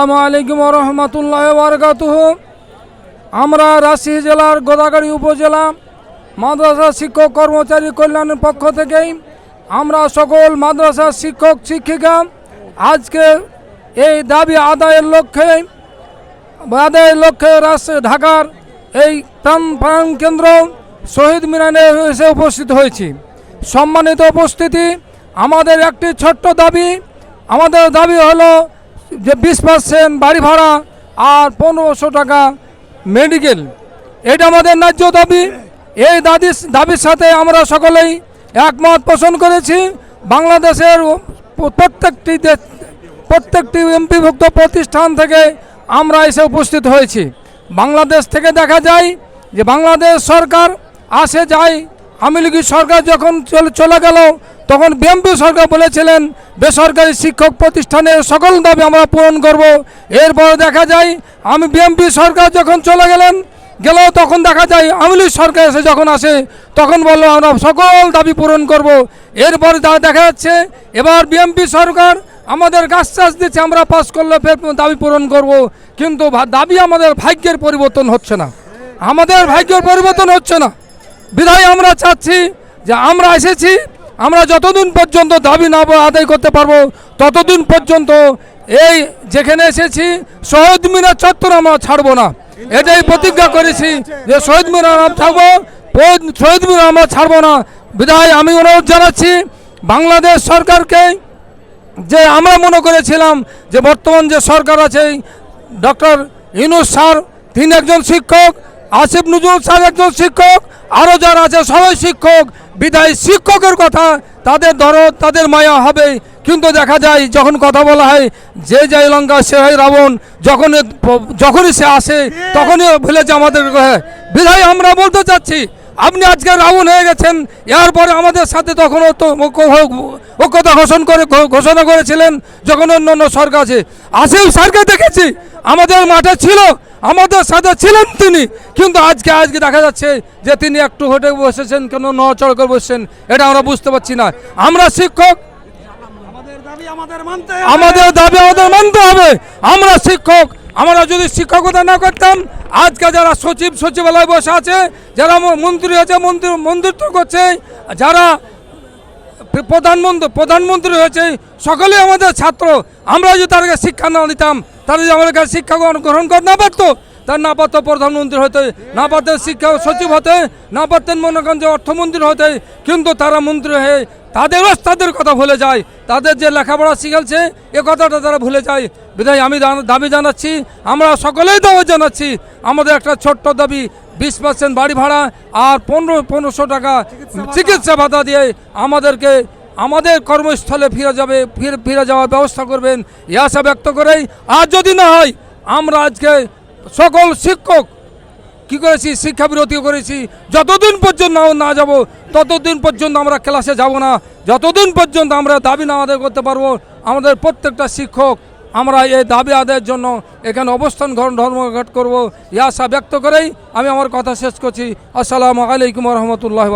আসসালামু রহমতুল্লাহ আমরা রাজশাহী জেলার গোদাগাড়ি উপজেলা, মাদ্রাসা শিক্ষক কর্মচারী কল্যাণের পক্ষ থেকেই আমরা সকল মাদ্রাসা শিক্ষক শিক্ষিকা আজকে এই দাবি আদায়ের লক্ষ্যে আদায়ের লক্ষ্যে রাজশাহী ঢাকার এই প্রাণ কেন্দ্র শহীদ মিনানে এসে উপস্থিত হয়েছি। সম্মানিত উপস্থিতি, আমাদের একটি ছোট্ট দাবি, আমাদের দাবি হলো যে বিশ পার্সেন্ট বাড়ি ভাড়া আর পনেরোশো টাকা মেডিকেল, এটা আমাদের ন্যায্য দাবি। এই দাবি দাবির সাথে আমরা সকলেই একমত পোষণ করেছি। বাংলাদেশের প্রত্যেকটি প্রত্যেকটি এমপিভুক্ত প্রতিষ্ঠান থেকে আমরা এসে উপস্থিত হয়েছি। বাংলাদেশ থেকে দেখা যায় যে বাংলাদেশ সরকার আসে যায় আওয়ামী লীগের সরকার যখন চলে- গেল, তখন বিএমপি সরকার বলেছিলেন, বেসরকারি শিক্ষক প্রতিষ্ঠানের সকল দাবি আমরা পূরণ করব। এরপরে দেখা যায়, আমি বিএমপি সরকার যখন চলে গেলেন গেল তখন দেখা যায়, আওয়ামী লীগ সরকার এসে যখন আসে, তখন বলল, আমরা সকল দাবি পূরণ করব। এরপরে তা দেখা যাচ্ছে, এবার বিএমপি সরকার আমাদের গাছ চাষ দিচ্ছে, আমরা পাস করলে ফের দাবি পূরণ করব। কিন্তু দাবি আমাদের ভাগ্যের পরিবর্তন হচ্ছে না। আমাদের ভাগ্যের পরিবর্তন হচ্ছে না। বিধায় আমরা চাচ্ছি যে আমরা এসেছি, আমরা যতদিন পর্যন্ত দাবি না আদায় করতে পারব, ততদিন পর্যন্ত এই যেখানে এসেছি, শহীদ মিনার চত্বর আমরা ছাড়বো না। এটাই প্রতিজ্ঞা করেছি যে শহীদ মিনার আমরা থাকব শহীদ মিনার আমরা ছাড়বো না। বিধায় আমি অনুরোধ জানাচ্ছি, বাংলাদেশ সরকারকে যে আমরা মনে করেছিলাম যে বর্তমান যে সরকার আছে, ডক্টর ইনুস স্যার, তিনি একজন শিক্ষক, আসিফ নজরুল স্যার একজন শিক্ষক আরও যারা আছে, সবাই শিক্ষক, বিদায় শিক্ষকের কথা, তাদের দরদ, তাদের মায়া হবে। কিন্তু দেখা যায়, যখন কথা বলা হয়, যে যাই লঙ্কা, সে হয় রাবণ। যখন যখনই সে আসে, তখনই ভুলেছে আমাদের বিধায় আমরা বলতে চাচ্ছি, আপনি আজকে রাবণ হয়ে গেছেন, এরপরে আমাদের সাথে তখনও তো ঐক্যতা ঘোষণ করে ঘোষণা করেছিলেন যখন অন্য অন্য সরকার আছে। আসিফ স্যারকে দেখেছি, আমাদের মাঠে ছিল, আমাদের সাথে ছিলেন তিনি। কিন্তু আজকে আজকে দেখা যাচ্ছে যে তিনি একটু হোটে বসেছেন, কেন নচড় করে বসছেন, এটা আমরা বুঝতে পারছি না। আমরা শিক্ষক, আমাদের দাবি আমাদের মানতে হবে, আমরা শিক্ষক। আমরা যদি শিক্ষকতা না করতাম, আজকে যারা সচিব, সচিবালয় বসে আছে, যারা মন্ত্রী আছে, মন্ত্রী, মন্ত্রিত্ব করছে, যারা প্রধানমন্ত্রী প্রধানমন্ত্রী হয়েছে সকলে আমাদের ছাত্র। আমরা যদি তাদেরকে শিক্ষা না নিতাম তারা যদি আমাদের কাছে শিক্ষা গ্রহণ- করতে না পারতো। তার না পারতো প্রধানমন্ত্রী হতে না পারতেন শিক্ষা সচিব হতে না পারতেন মনে যে অর্থমন্ত্রী হতে, কিন্তু তারা মন্ত্রী হয়ে তাদেরও তাদের কথা ভুলে যায়। তাদের যে লেখাপড়া শিখালছে এ কথাটা তারা ভুলে যায়। বিধায় আমি দাবি জানাচ্ছি, আমরা সকলেই দাবি জানাচ্ছি, আমাদের একটা ছোট্ট দাবি, বিশ পার্সেন্ট বাড়ি ভাড়া আর পনেরো, পনেরোশো টাকা চিকিৎসা ভাতা দিয়ে আমাদেরকে, আমাদের কর্মস্থলে ফিরে যাবে, ফিরে ফিরে যাওয়ার ব্যবস্থা করবেন। এই আশা ব্যক্ত করেই, আর যদি না হয়, আমরা আজকে সকল শিক্ষক কি করেছি? শিক্ষা বিরতি করেছি। যতদিন পর্যন্ত না- যাব, ততদিন পর্যন্ত আমরা ক্লাসে যাব না। যতদিন পর্যন্ত আমরা দাবি না আদায় করতে পারব, আমাদের প্রত্যেকটা শিক্ষক আমরা এই দাবি আদায়ের জন্য এখানে অবস্থান গ্রহণ ধর্মঘট করব। এই আশা ব্যক্ত করেই আমি আমার কথা শেষ করছি। আসসালামু আলাইকুম রহমতুল্লাহ